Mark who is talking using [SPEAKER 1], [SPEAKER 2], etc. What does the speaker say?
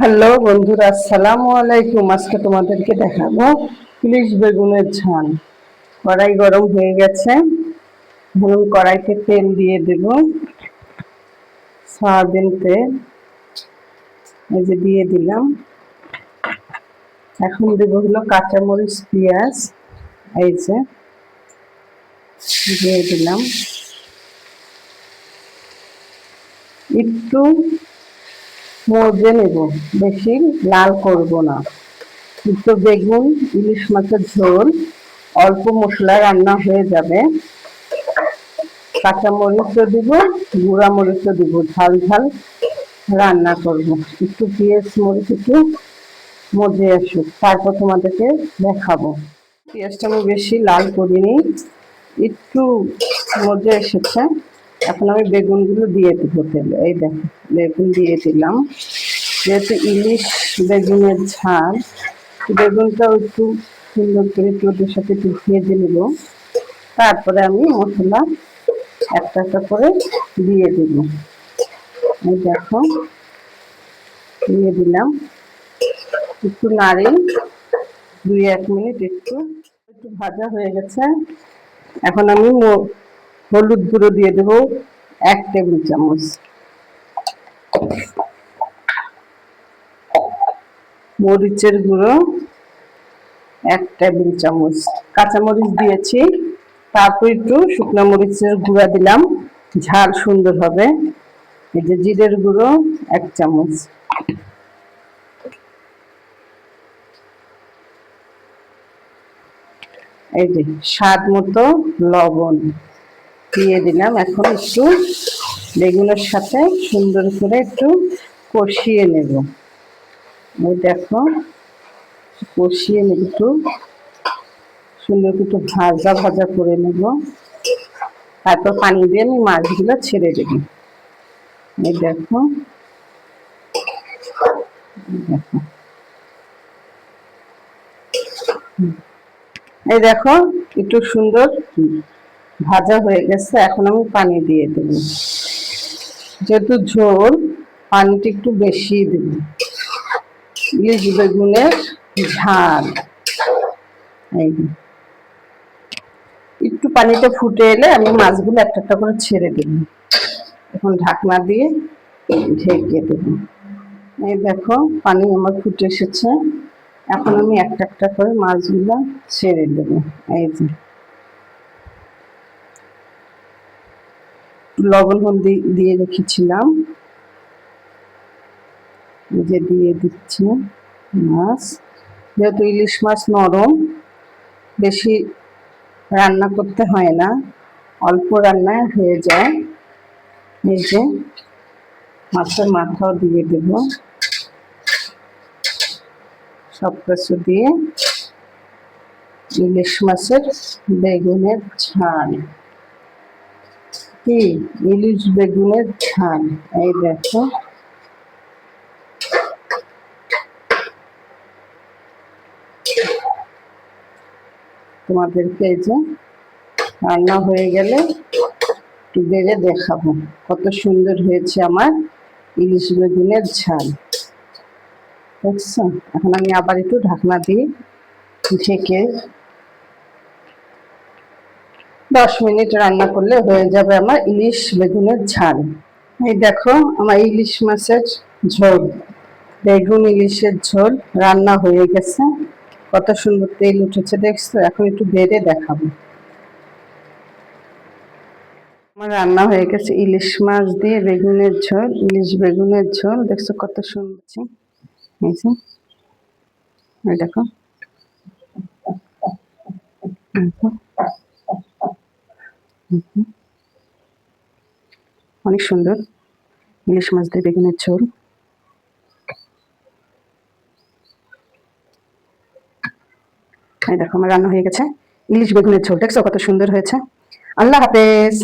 [SPEAKER 1] Hello বন্ধুরা, আসসালামু আলাইকুম। আজকে তোমাদেরকে দেখাবো ইলিশ বেগুনের ঝাল। কড়াই গরম হয়ে গেছে। ধরুন কড়াইতে তেল দিয়ে দেব। সয়াবিন তেল। এই যে দিয়ে দিলাম। এখন দেব হলো কাঁচামরিচ, পেঁয়াজ। এই যে দিয়ে দিলাম। একটু মজে নেব, বেশি লাল করব না। দুটো বেগুন, ইলিশ মাছের ঝোল, অল্প মশলা রান্না হয়ে যাবে। কাঁচা মরিচও দিব গুঁড়া মরিচও দিব, ঝাল ঝাল রান্না করব। একটু পেঁয়াজ মরিচ একটু মজে আসুক, তারপর তোমাদেরকে দেখাবো। পেঁয়াজটা আমি বেশি লাল করিনি, একটু মজে এসেছে। এখন আমি বেগুনগুলো দিয়ে দেবো এই দেখো, বেগুন দিয়ে দিলাম। যেহেতু ইলিশ বেগুনের ঝাল বেগুনটাও একটু সুন্দর করে একটু সাথে একটু ভেজে নেব তারপরে আমি মশলা একটা একটা করে দিয়ে দেব। এই দেখো, দিয়ে দিলাম। একটু নাড়ি দুই এক মিনিট একটু একটু ভাজা হয়ে গেছে। এখন আমি হলুদ গুঁড়ো দিয়ে দেবো এক টেবিল চামচ। মরিচের গুঁড়ো এক টেবিল চামচ। কাঁচামরিচ দিয়েছি। তারপর একটু শুকনো মরিচের গুঁড়া দিলাম। ঝাল সুন্দর হবে। এই যে জিরের গুঁড়ো এক চামচ। এই যে স্বাদ মতো লবণ। দিয়ে দিলাম। এখন একটু বেগুনের সাথে সুন্দর করে একটু কষিয়ে নেব। ওই দেখো, কষিয়ে নেব একটু। সুন্দর করে একটু ভাজা ভাজা করে নেব। তারপর পানি দিয়ে আমি মাছগুলো ছেড়ে দেব। এই দেখো দেখো। এই দেখো, একটু সুন্দর ভাজা হয়ে গেছে, এখন আমি পানি দিয়ে দেব। যেহেতু ঝোল, পানিটা একটু বেশি দেব। ইলিশ বেগুনের ঝাল। একটু পানিটা ফুটে এলে আমি মাছগুলো একটা একটা করে ছেড়ে দেব। এখন ঢাকনা দিয়ে ঢেকে দেব। এই দেখো, পানি আমার ফুটে এসেছে। এখন আমি একটা একটা করে মাছগুলো ছেড়ে দেব। এই যে। লবণ হলদি দিয়ে রেখেছিলাম। যে দিয়ে দিচ্ছি মাছ। যেহেতু ইলিশ মাছ নরম, বেশি রান্না করতে হয় না, অল্প রান্নায় হয়ে যায়। এই যে মাছের মাথাও দিয়ে দেব। সব কিছু দিয়ে ইলিশ মাছের বেগুনের ঝাল। কি? ইলিশ বেগুনের ঝাল এই দেখো। তোমাদেরকে এই যে রান্না হয়ে গেলে একটু বেড়ে দেখাবো। কত সুন্দর হয়েছে আমার ইলিশ বেগুনের ঝাল। দেখছ? এখন আমি আবার একটু ঢাকনা দিয়ে ঢেকে দশ মিনিট রান্না করলে হয়ে যাবে আমার ইলিশ বেগুনের ঝাল। এই দেখো, আমার ইলিশ মাছের ঝোল। বেগুন ইলিশের ঝোল রান্না হয়ে গেছে। কত সুন্দর তেল উঠেছে, দেখছ? এখন একটু বেড়ে দেখাবো। আমার রান্না হয়ে গেছে ইলিশ মাছ দিয়ে বেগুনের ঝোল, ইলিশ বেগুনের ঝোল। দেখছ কত সুন্দর। এই দেখো। অনেক সুন্দর। ইলিশ মাছ দিয়ে বেগুনের ঝোল। দেখো, আমার রান্না হয়ে গেছে। ইলিশ বেগুনের ঝোল, দেখছ কত সুন্দর হয়েছে। আল্লাহ হাফেজ।